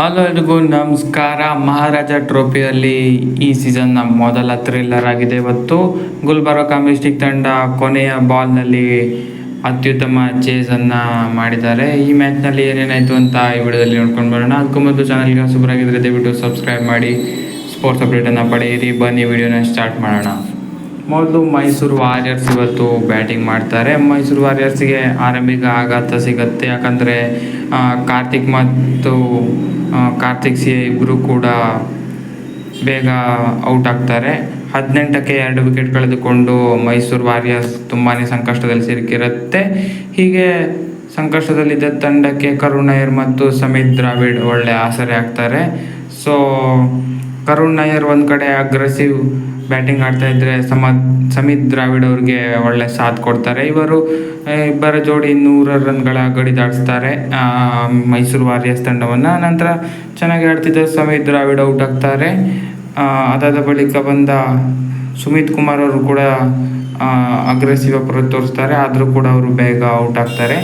Hello ಎಲ್ರಿಗೂ ನಮಸ್ಕಾರ, ಮಹಾರಾಜ ಟ್ರೋಫಿಯಲ್ಲಿ ಈ ಸೀಸನ್ನ ಮೊದಲ ಥ್ರಿಲ್ಲರ್ ಆಗಿದೆ. ಇವತ್ತು ಗುಲ್ಬರ್ಗ ಮಿಸ್ಟಿಕ್ ತಂಡ ಕೊನೆಯ ಬಾಲ್ನಲ್ಲಿ ಅತ್ಯುತ್ತಮ ಚೇಸನ್ನು ಮಾಡಿದ್ದಾರೆ. ಈ ಮ್ಯಾಚ್ನಲ್ಲಿ ಏನೇನಾಯಿತು ಅಂತ ಈ ವಿಡಿಯೋದಲ್ಲಿ ನೋಡ್ಕೊಂಡು ಬರೋಣ. ಅದಕ್ಕೂ ಮೊದಲು ಚಾನಲ್ಗೆ ಸೂಪರಾಗಿದ್ದರೆ ದಯವಿಟ್ಟು ಸಬ್ಸ್ಕ್ರೈಬ್ ಮಾಡಿ ಸ್ಪೋರ್ಟ್ಸ್ ಅಪ್ಡೇಟನ್ನು ಪಡೆಯಿರಿ. ಬನ್ನಿ, ವಿಡಿಯೋನ ಸ್ಟಾರ್ಟ್ ಮಾಡೋಣ. ಮೊದಲು ಮೈಸೂರು ವಾರಿಯರ್ಸ್ ಇವತ್ತು ಬ್ಯಾಟಿಂಗ್ ಮಾಡ್ತಾರೆ. ಮೈಸೂರು ವಾರಿಯರ್ಸ್ಗೆ ಆರಂಭಿಕ ಆಘಾತ ಸಿಗುತ್ತೆ. ಯಾಕಂದರೆ ಕಾರ್ತಿಕ್ ಮತ್ತು ಕಾರ್ತಿಕ್ ಸಿ ಇಬ್ಬರು ಕೂಡ ಬೇಗ ಔಟ್ ಆಗ್ತಾರೆ. ಹದಿನೆಂಟಕ್ಕೆ ಎರಡು ವಿಕೆಟ್ ಕಳೆದುಕೊಂಡು ಮೈಸೂರು ವಾರಿಯರ್ಸ್ ತುಂಬಾ ಸಂಕಷ್ಟದಲ್ಲಿ ಸಿಲುಕಿರುತ್ತೆ. ಹೀಗೆ ಸಂಕಷ್ಟದಲ್ಲಿದ್ದ ತಂಡಕ್ಕೆ ಕರುಣ್ ನಾಯರ್ ಮತ್ತು ಸಮಿತ್ ದ್ರಾವಿಡ್ ಒಳ್ಳೆ ಆಸರೆ ಆಗ್ತಾರೆ. ಸೊ ಕರುಣ್ ನಾಯರ್ ಒಂದು ಕಡೆ ಅಗ್ರೆಸಿವ್ ಬ್ಯಾಟಿಂಗ್ ಆಡ್ತಾ ಇದ್ದರೆ ಸಮ ಸಮಿತ್ ದ್ರಾವಿಡ್ ಅವ್ರಿಗೆ ಒಳ್ಳೆ ಸಾಥ್ ಕೊಡ್ತಾರೆ. ಇವರು ಇಬ್ಬರ ಜೋಡಿ ನೂರ ರನ್ಗಳ ಗಡಿ ದಾಟಿಸ್ತಾರೆ. ಮೈಸೂರು ವಾರಿಯರ್ಸ್ ತಂಡವನ್ನು. ನಂತರ ಚೆನ್ನಾಗಿ ಆಡ್ತಿದ್ದ ಸಮಿತ್ ದ್ರಾವಿಡ್ ಔಟ್ ಆಗ್ತಾರೆ. ಅದಾದ ಬಳಿಕ ಬಂದ ಸುಮಿತ್ ಕುಮಾರ್ ಅವರು ಕೂಡ ಅಗ್ರೆಸಿವ್ ಅಪ್ರೋಚ್ ತೋರಿಸ್ತಾರೆ. ಆದರೂ ಕೂಡ ಅವರು ಬೇಗ ಔಟ್ ಆಗ್ತಾರೆ.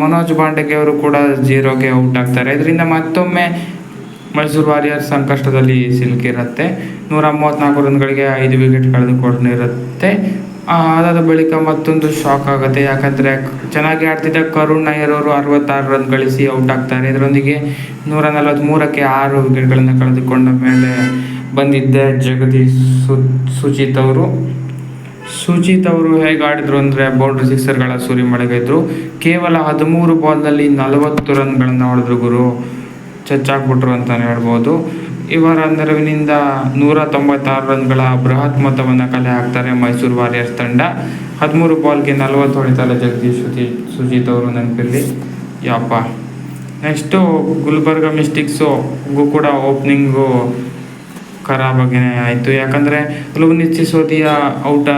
ಮನೋಜ್ ಬಾಂಡೆಗೆ ಅವರು ಕೂಡ ಜೀರೋಗೆ ಔಟ್ ಆಗ್ತಾರೆ. ಇದರಿಂದ ಮತ್ತೊಮ್ಮೆ ಮೈಸೂರು ವಾರಿಯರ್ಸ್ ಸಂಕಷ್ಟದಲ್ಲಿ ಸಿಲುಕಿರುತ್ತೆ. ನೂರ ಮೂವತ್ತ್ನಾಲ್ಕು ರನ್ಗಳಿಗೆ ಐದು ವಿಕೆಟ್ ಕಳೆದುಕೊಂಡಿರುತ್ತೆ ಅದಾದ ಬಳಿಕ ಮತ್ತೊಂದು ಶಾಕ್ ಆಗುತ್ತೆ. ಯಾಕಂದರೆ ಚೆನ್ನಾಗಿ ಆಡ್ತಿದ್ದ ಕರುಣ್ ನಾಯರ್ ಅವರು ಅರವತ್ತಾರು ರನ್ ಗಳಿಸಿ ಔಟ್ ಆಗ್ತಾರೆ. ಇದರೊಂದಿಗೆ ನೂರ ನಲವತ್ತ್ಮೂರಕ್ಕೆ ಆರು ವಿಕೆಟ್ಗಳನ್ನು ಕಳೆದುಕೊಂಡ ಮೇಲೆ ಬಂದಿದ್ದ ಜಗದೀಶ್ ಸು, ಸುಜಿತ್ ಅವರು. ಸುಜಿತ್ ಅವರು ಹೇಗೆ ಆಡಿದ್ರು ಅಂದರೆ ಬೌಂಡ್ರಿ ಸಿಕ್ಸರ್ಗಳ ಸುರಿಮಳೆಗಿದ್ರು ಕೇವಲ ಹದಿಮೂರು ಬಾಲ್ನಲ್ಲಿ ನಲವತ್ತು ರನ್ಗಳನ್ನು ಹೊಡೆದ್ರು ಗುರು. ಚಚ್ಚಾಕ್ಬಿಟ್ರು ಅಂತಲೇ ಹೇಳ್ಬೋದು ಇವರ ನೆರವಿನಿಂದ ನೂರ ತೊಂಬತ್ತಾರು ರನ್ಗಳ ಬೃಹತ್ ಮೊತ್ತವನ್ನು ಕಲೆ ಹಾಕ್ತಾರೆ ಮೈಸೂರು ವಾರಿಯರ್ಸ್ ತಂಡ. ಹದಿಮೂರು ಬಾಲ್ಗೆ ನಲವತ್ತು ಹೊಡಿತಾರೆ ಜಗದೀಶ್ ಸುಜಿ ಸುಜಿತ್ ಅವರು ನೆನಪಿರಲಿ. ಯಾಪ ನೆಕ್ಸ್ಟು ಗುಲ್ಬರ್ಗ ಮಿಸ್ಟಿಕ್ಸು ಕೂಡ ಓಪನಿಂಗು ಖರಾಬಾಗೇನೆ ಆಯಿತು. ಯಾಕಂದರೆ ಲುವ್ನಿತ್ ಸಿಸೋದಿಯ ಔಟ್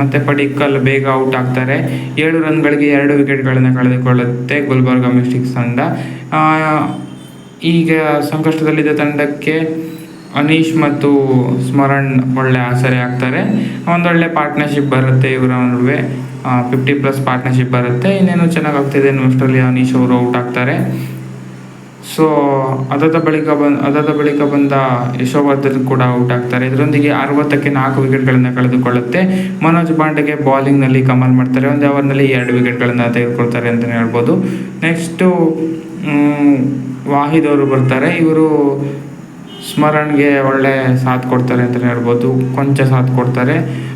ಮತ್ತು ಪಡಿಕ್ಕಲ್ ಬೇಗ ಔಟ್ ಆಗ್ತಾರೆ. ಏಳು ರನ್ಗಳಿಗೆ ಎರಡು ವಿಕೆಟ್ಗಳನ್ನು ಕಳೆದುಕೊಳ್ಳುತ್ತೆ ಗುಲ್ಬರ್ಗ ಮಿಸ್ಟಿಕ್ಸ್ ತಂಡ. ಈಗ ಸಂಕಷ್ಟದಲ್ಲಿದ್ದ ತಂಡಕ್ಕೆ ಅನೀಶ್ ಮತ್ತು ಸ್ಮರಣ್ ಒಳ್ಳೆ ಆಸರೆ ಆಗ್ತಾರೆ. ಒಂದೊಳ್ಳೆ ಪಾರ್ಟ್ನರ್ಶಿಪ್ ಬರುತ್ತೆ, ಇವರ ನಡುವೆ ಫಿಫ್ಟಿ ಪ್ಲಸ್ ಪಾರ್ಟ್ನರ್ಶಿಪ್ ಬರುತ್ತೆ. ಇನ್ನೇನು ಚೆನ್ನಾಗಿ ಆಗ್ತಿದೆ ಅಷ್ಟರಲ್ಲಿ ಅನೀಶ್ ಅವರು ಔಟ್ ಆಗ್ತಾರೆ. ಸೊ ಅದಾದ ಬಳಿಕ ಬಂದ ಅದಾದ ಬಳಿಕ ಬಂದ ಯಶೋವರ್ಧನ್ ಕೂಡ ಔಟ್ ಆಗ್ತಾರೆ. ಇದರೊಂದಿಗೆ ಅರವತ್ತಕ್ಕೆ ನಾಲ್ಕು ವಿಕೆಟ್ಗಳನ್ನು ಕಳೆದುಕೊಳ್ಳುತ್ತೆ. ಮನೋಜ್ ಪಾಂಡೆಗೆ ಬಾಲಿಂಗ್ನಲ್ಲಿ ಕಮಾಲ್ ಮಾಡ್ತಾರೆ. ಒಂದು ಅವರ್ನಲ್ಲಿ ಎರಡು ವಿಕೆಟ್ಗಳನ್ನು ತೆಗೆದುಕೊಳ್ತಾರೆ ಅಂತಲೇ ಹೇಳ್ಬೋದು. ನೆಕ್ಸ್ಟು ವಾಹಿದ್ ಅವರು ಬರ್ತಾರೆ. ಇವರು ಸ್ಮರಣ್ಗೆ ಒಳ್ಳೆ ಸಾಥ್ ಕೊಡ್ತಾರೆ ಅಂತಲೇ ಹೇಳ್ಬೋದು. ಕೊಂಚ ಸಾಥ್ ಕೊಡ್ತಾರೆ.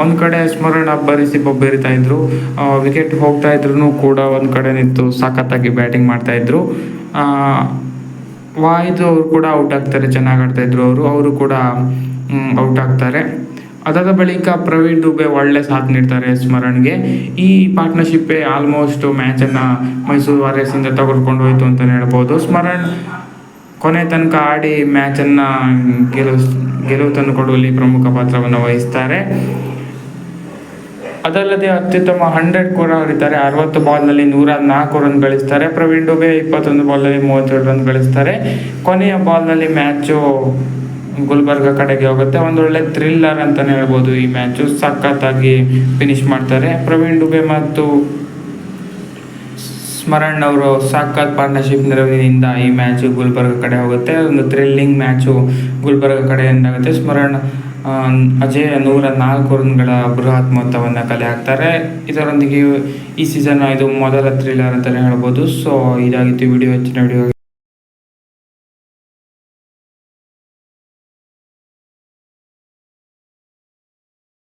ಒಂದು ಕಡೆ ಸ್ಮರಣ ಅಬ್ಬರಿಸಿ ಬೊಬ್ಬರಿತಾ ಇದ್ರು. ವಿಕೆಟ್ ಹೋಗ್ತಾ ಇದ್ರು ಕೂಡ ಒಂದು ಕಡೆ ನಿಂತು ಸಖತ್ತಾಗಿ ಬ್ಯಾಟಿಂಗ್ ಮಾಡ್ತಾ ಇದ್ರು. ಆ, ವಾಹಿದ್ ಅವರು ಕೂಡ ಔಟ್ ಆಗ್ತಾರೆ. ಚೆನ್ನಾಗಿ ಆಡ್ತಾಯಿದ್ರು ಅವರು. ಅವರು ಕೂಡ ಔಟ್ ಆಗ್ತಾರೆ. ಅದಾದ ಬಳಿಕ ಪ್ರವೀಣ್ ದುಬೆ ಒಳ್ಳೆ ಸಾಥ್ ನೀಡ್ತಾರೆ ಸ್ಮರಣ್ಗೆ. ಈ ಪಾರ್ಟ್ನರ್ಶಿಪ್ಪೇ ಆಲ್ಮೋಸ್ಟ್ ಮ್ಯಾಚನ್ನು ಮೈಸೂರು ವಾರಿಯರ್ಸಿಂದ ತಗೊಂಡ್ಕೊಂಡು ಹೋಯ್ತು ಅಂತಲೇ ಹೇಳ್ಬೋದು. ಸ್ಮರಣ್ ಕೊನೆ ತನಕ ಆಡಿ ಮ್ಯಾಚನ್ನು ಗೆಲುವು ಗೆಲುವು ತಂದುಕೊಡುವಲ್ಲಿ ಪ್ರಮುಖ ಪಾತ್ರವನ್ನು ವಹಿಸ್ತಾರೆ. ಅದಲ್ಲದೆ ಅತ್ಯುತ್ತಮ ಹಂಡ್ರೆಡ್ ಕೂಡ ಹೊಡಿತಾರೆ ಅರವತ್ತು ಬಾಲ್ನಲ್ಲಿ ನೂರ ನಾಲ್ಕು ರನ್ ಗಳಿಸ್ತಾರೆ. ಪ್ರವೀಣ್ ಡುಬೆ ಇಪ್ಪತ್ತೊಂದು ಬಾಲ್ನಲ್ಲಿ ಮೂವತ್ತೆರಡು ರನ್ ಗಳಿಸ್ತಾರೆ. ಕೊನೆಯ ಬಾಲ್ನಲ್ಲಿ ಮ್ಯಾಚು ಗುಲ್ಬರ್ಗ ಕಡೆಗೆ ಹೋಗುತ್ತೆ. ಒಂದೊಳ್ಳೆ ಥ್ರಿಲ್ಲರ್ ಅಂತಲೇ ಹೇಳ್ಬೋದು ಈ ಮ್ಯಾಚು ಸಖತ್ತಾಗಿ ಫಿನಿಶ್ ಮಾಡ್ತಾರೆ. ಪ್ರವೀಣ್ ಡುಬೆ ಮತ್ತು ಸ್ಮರಣ್ ಅವರು ಸಾಕತ್ ಪಾರ್ಟ್ನರ್ಶಿಪ್ ನೆರವಿನಿಂದ ಈ ಮ್ಯಾಚು ಗುಲ್ಬರ್ಗ ಕಡೆ ಹೋಗುತ್ತೆ. ಒಂದು ಥ್ರಿಲ್ಲಿಂಗ್ ಮ್ಯಾಚು ಗುಲ್ಬರ್ಗ ಕಡೆಯಿಂದಾಗುತ್ತೆ ಸ್ಮರಣ್ ಅಜಯ್ ನೂರ ನಾಲ್ಕು ರನ್ಗಳ ಬೃಹತ್ ಮೊತ್ತವನ್ನು ಕಲೆ ಹಾಕ್ತಾರೆ. ಇದರೊಂದಿಗೆ ಈ ಸೀಸನ್ ಇದು ಮೊದಲ ಥ್ರಿಲ್ಲರ್ ಅಂತಲೇ ಹೇಳ್ಬೋದು. ಸೊ ಇದಾಗಿತ್ತು ವಿಡಿಯೋ ಹೆಚ್ಚಿನ ವಿಡಿಯೋ